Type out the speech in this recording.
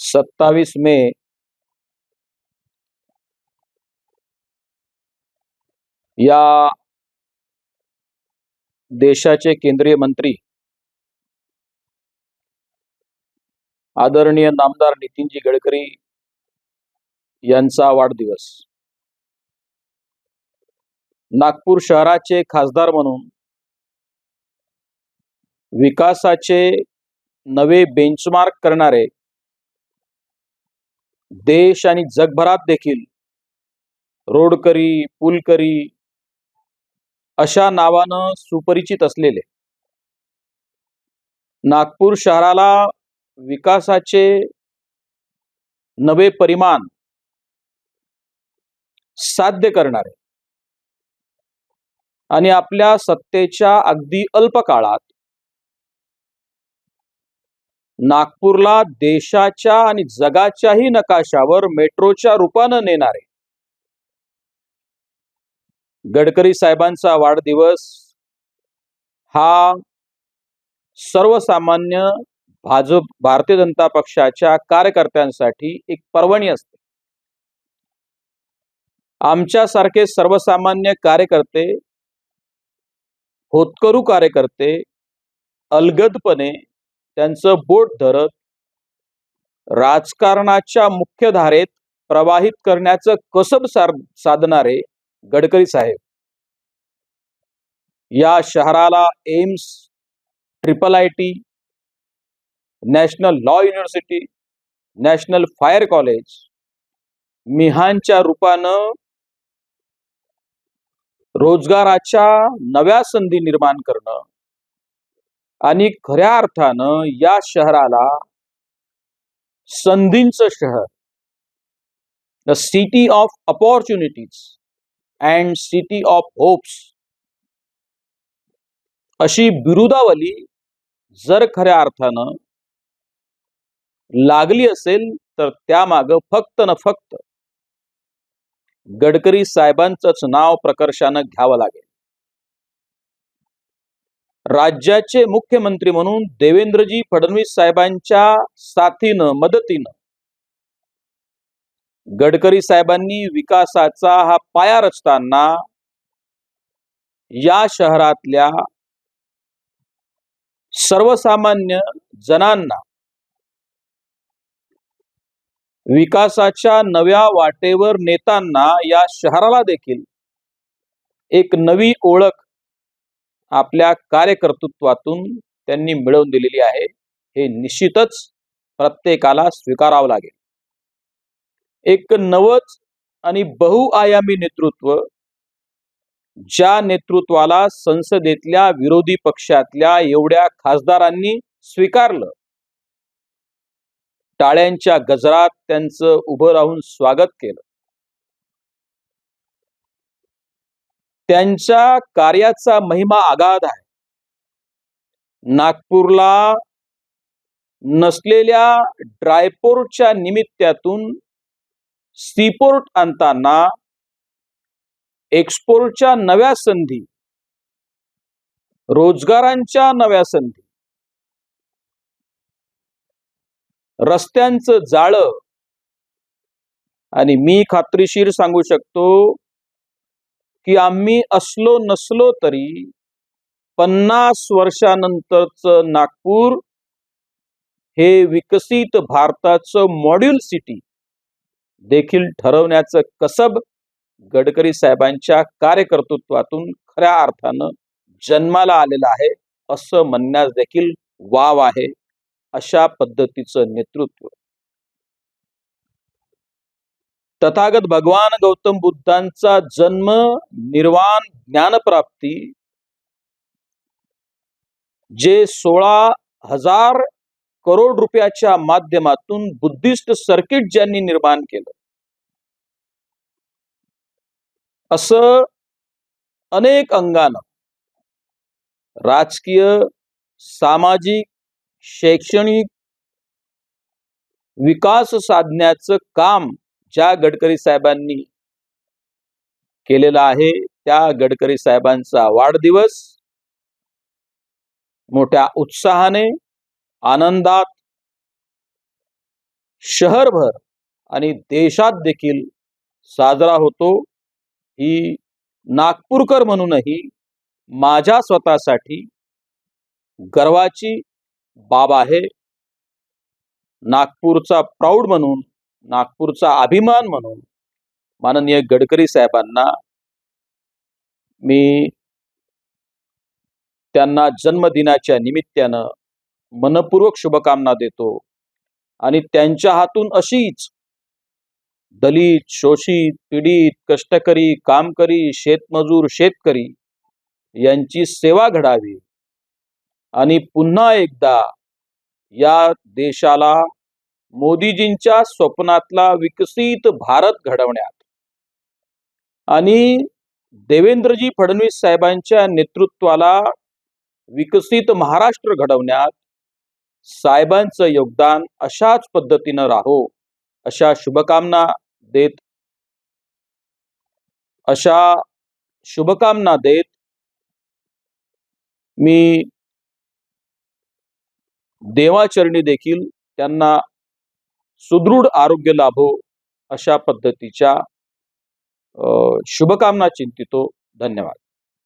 सत्तावीस मे. या देशाचे केंद्रीय मंत्री आदरणीय नामदार नितीनजी गडकरी यांचा वाढदिवस. नागपूर शहराचे खासदार म्हणून विकासाचे नवे बेंचमार्क करणारे देश आणि जगभरात देखील रोडकरी पुलकरी अशा नावानं सुपरिचित असलेले. नागपूर शहराला विकासाचे नवे परिमाण साध्य करणारे. आणि आपल्या सत्तेच्या अगदी अल्प काळात नागपूरला देशाच्या आणि जगाच्याही नकाशावर मेट्रोच्या रूपानं नेणारे. गडकरी साहेबांचा वाढदिवस हा सर्वसामान्य भाजप भारतीय जनता पक्षाच्या कार्यकर्त्यांसाठी एक पर्वणी असते. आमच्यासारखे सर्वसामान्य कार्यकर्ते होतकरू कार्यकर्ते अलगदपणे त्यांचं बोट धरत राजकारणाच्या मुख्य धारेत प्रवाहित करण्याचं कसब साधणारे गडकरी साहेब. या शहराला AIIMS triple I T national law university national fire college मिहानच्या रूपानं रोजगाराच्या नव्या संधी निर्माण करणं आणि खऱ्या अर्थानं या शहराला संधींचं शहर the city of opportunities and city of hopes अशी बिरुदावली जर खऱ्या अर्थानं लागली असेल तर त्यामाग फक्त न फक्त गडकरी साहेबांचंच नाव प्रकर्षानं घ्यावं लागेल. राज्याचे मुख्यमंत्री म्हणून देवेंद्रजी फडणवीस साहेबांच्या साथीनं मदतीनं. गडकरी साहेबांनी विकासाचा हा पाया रचताना या शहरातल्या सर्वसामान्य जनांना विकासाच्या नव्या वाटेवर नेताना या शहराला देखील एक नवी ओळख आपल्या कार्यकर्तृत्वातून त्यांनी मिळवून दिलेली आहे. हे निश्चितच प्रत्येकाला स्वीकारावं लागेल. एक नवच आणि बहुआयामी नेतृत्व ज्या नेतृत्वाला संसदेतल्या विरोधी पक्षातल्या एवढ्या खासदारांनी स्वीकारलं. टाळ्यांच्या गजरात त्यांचं उभं राहून स्वागत केलं. त्यांच्या कार्याचा महिमा आगाध आहे. नागपूरला नसलेल्या ड्रायपोर्टच्या निमित्तातून सीपोर्ट आणताना एक्सपोर्टच्या नव्या संधी रोजगारांच्या नव्या संधी रस्त्यांचं जाळं आणि मी खात्रीशीर सांगू शकतो की आम्ही असलो नसलो तरी पन्नास वर्षानंतरच नागपूर हे विकसित भारताचं मॉड्यूल सिटी देखील ठरवण्याचं कसब गडकरी साहेबांच्या कार्यकर्तृत्वातून खऱ्या अर्थानं जन्माला आलेलं आहे असं म्हणण्यास देखील वाव आहे अशा पद्धतीचं नेतृत्व. तथागत भगवान गौतम बुद्धांचा जन्म निर्वाण ज्ञानप्राप्ती जे सोळा हजार करोड रुपयाच्या माध्यमातून बुद्धिस्ट सर्किट ज्यांनी निर्माण केलं. असं अनेक अंगानं राजकीय सामाजिक शैक्षणिक विकास साधण्याचं काम ज्या गडकरी साहेबांनी केलेला आहे त्या गडकरी साहेबांचा वाढदिवस मोठ्या उत्साहाने आनंदात शहरभर आणि देशात देखील साजरा होतो. ही नागपूरकर म्हणूनही माझ्या स्वतःसाठी गर्वाची बाब आहे. नागपूरचा प्राऊड म्हणून नागपूरचा अभिमान म्हणून माननीय गडकरी साहेबांना मी त्यांना जन्मदिनाच्या निमित्तानं मनपूर्वक शुभकामना देतो. आणि त्यांच्या हातून अशीच दलित शोषित पीडित कष्टकरी कामकरी शेतमजूर शेतकरी यांची सेवा घडावी. आणि पुन्हा एकदा या देशाला मोदीजींच्या स्वप्नातला विकसित भारत घडवण्यात. आणि देवेंद्रजी फडणवीस साहेबांच्या नेतृत्वाला विकसित महाराष्ट्र घडवण्यात साहेबांचं योगदान अशाच पद्धतीनं राहो अशा शुभकामना देत अशा शुभकामना देत मी देवाचरणी देखील त्यांना सुदृढ आरोग्य लाभो अशा पद्धतीच्या शुभकामना चिंतितो. धन्यवाद.